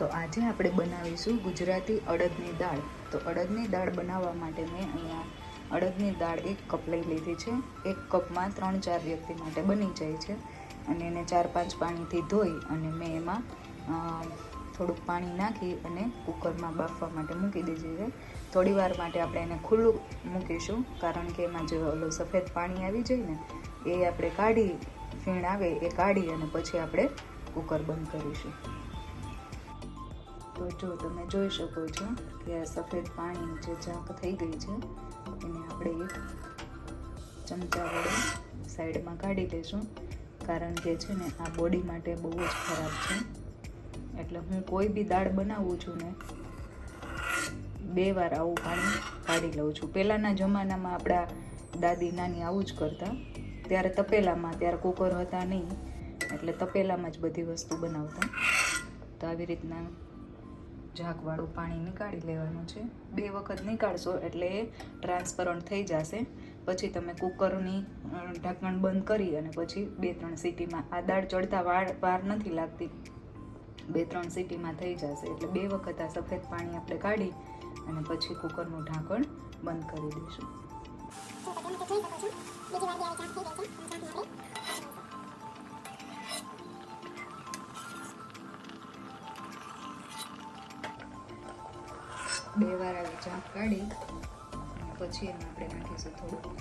તો આજે આપણે બનાવીશું ગુજરાતી અડદની દાળ. તો અડદની દાળ બનાવવા માટે મેં અહીંયા અડદની દાળ એક કપ લઈ લીધી છે. એક કપમાં ત્રણ ચાર વ્યક્તિ માટે બની જાય છે. અને એને ચાર પાંચ પાણીથી ધોઈ અને મેં એમાં થોડુંક પાણી નાખી અને કુકરમાં બાફવા માટે મૂકી દીધી છે. થોડી વાર માટે આપણે એને ખુલ્લું મૂકીશું, કારણ કે એમાં જે ઓલું સફેદ પાણી આવી જાય ને, એ આપણે કાઢી, ફીણ આવે એ કાઢી અને પછી આપણે કુકર બંધ કરીશું. તો જો તમે જોઈ શકો છો કે આ સફેદ પાણી જે ચાંક થઈ ગઈ છે, એને આપણે એક ચમચા વડે સાઈડમાં કાઢી લઈશું કારણ કે છે ને, આ બોડી માટે બહુ જ ખરાબ છે. એટલે હું કોઈ બી દાળ બનાવું છું ને, બે વાર આવું પાણી કાઢી લઉં છું. પહેલાંના જમાનામાં આપણા દાદી નાની આવું જ કરતા. ત્યારે તપેલામાં, ત્યારે કુકર હતા નહીં. એટલે તપેલામાં જ બધી વસ્તુ બનાવતા. તો આવી રીતના ઝાકવાળું પાણી નીકાળી લેવાનું છે. બે વખત નીકાળશો એટલે ટ્રાન્સપરન્ટ થઈ જશે. પછી તમે કુકરની ઢાંકણ બંધ કરી અને પછી બે ત્રણ સીટીમાં આ દાળ ચડતા વાર વાર નથી લાગતી. બે ત્રણ સીટીમાં થઈ જશે એટલે બે વખત આ સફેદ પાણી આપણે કાઢી અને પછી કુકરનું ઢાંકણ બંધ કરી દઈશું. બે વાર આવી ચાંપ કાઢી પછી એમાં આપણે નાખીશું થોડું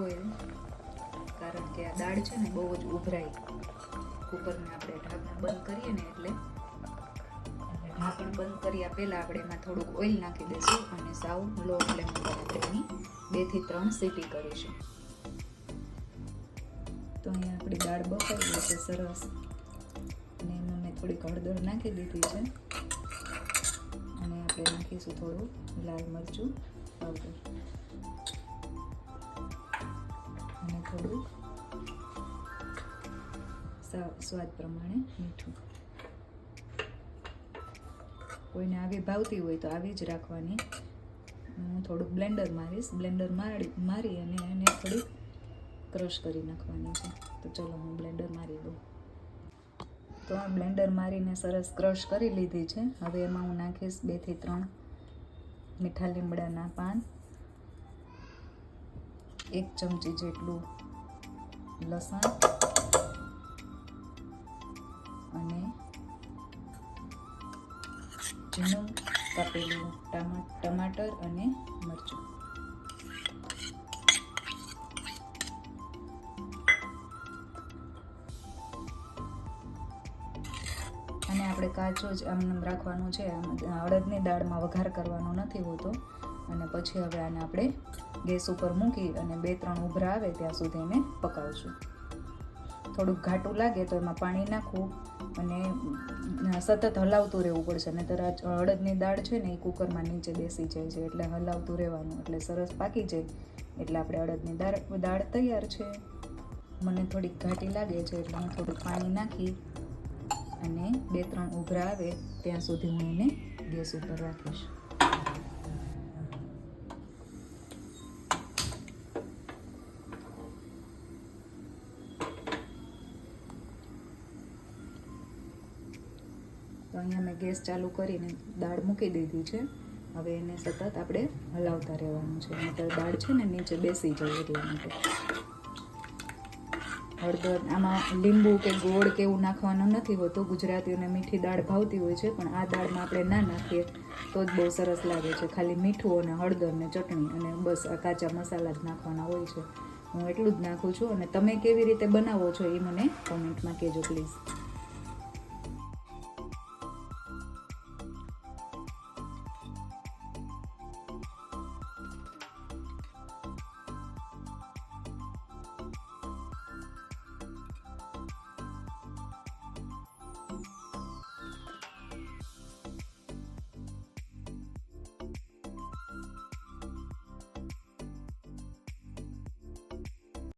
ઓઇલ, કારણ કે આ દાળ છે ને બહુ જ ઉભરાય કુકરને આપણે ઢાંકણ બંધ કરીએ ને એટલે ઢાંકણ બંધ કર્યા પહેલાં આપણે એમાં થોડુંક ઓઇલ નાખી દઈશું અને સાવ લો ફ્લેમ પર આપણે એની બેથી ત્રણ સીટી કરીશું. તો અહીંયા આપણી દાળ બફાઈ ગઈ છે સરસ. અને એમાં મેં થોડીક હળદર નાખી દીધી છે. આપણે નાખીશું થોડું લાલ મરચું પાવડર અને થોડુંક સા- સ્વાદ પ્રમાણે મીઠું કોઈને આવી ભાવતી હોય તો આવી જ રાખવાની હું થોડુંક બ્લેન્ડર મારીશ બ્લેન્ડર મારી મારી અને એને થોડીક ક્રશ કરી નાખવાની છે તો ચલો હું બ્લેન્ડર મારી દઉં તો આ બ્લેન્ડર મારીને સરસ ક્રશ કરી લીધી છે. હવે એમાં હું નાખીશ બેથી ત્રણ મીઠા લીમડાના પાન, એક ચમચી જેટલું લસણ અને ઝીણું કાપેલું ટમા, ટમાટર અને મરચું. અને આપણે કાચો જ આમ રાખવાનું છે. આમ અડદની દાળમાં વઘાર કરવાનો નથી હોતો. અને પછી હવે આને આપણે ગેસ ઉપર મૂકી અને બે ત્રણ ઉભરા આવે ત્યાં સુધી એને પકાવશું. થોડુંક ઘાટું લાગે તો એમાં પાણી નાખવું અને સતત હલાવતું રહેવું પડશે. નહીંતર આ અડદની દાળ છે ને એ કુકરમાં નીચે બેસી જાય છે. એટલે હલાવતું રહેવાનું. એટલે સરસ પાકી જાય. એટલે આપણે અડદની દાળ દાળ તૈયાર છે. મને થોડીક ઘાટી લાગે છે એટલે હું થોડુંક પાણી નાખી અને બે, ત્રણ ઉભરા આવે, ત્યાં સુધી હું એને ગેસ ઉપર રાખીશ. તો અહીંયા મેં ગેસ ચાલુ કરીને દાળ મૂકી દીધી છે. હવે એને સતત આપણે હલાવતા રહેવાનું છે. નહીંતર દાળ છે ને નીચે બેસી જાય એટલા માટે. હળદર, આમાં લીંબુ કે ગોળ કે એવું નાખવાનું નથી હોતું. ગુજરાતીઓને મીઠી દાળ ભાવતી હોય છે, પણ આ દાળમાં આપણે ના નાખીએ તો જ બહુ સરસ લાગે છે. ખાલી મીઠું અને હળદર ને ચટણી અને બસ આ કાચા મસાલા જ નાખવાના હોય છે. હું એટલું જ નાખું છું અને તમે કેવી રીતે બનાવો છો એ મને કોમેન્ટમાં કહેજો પ્લીઝ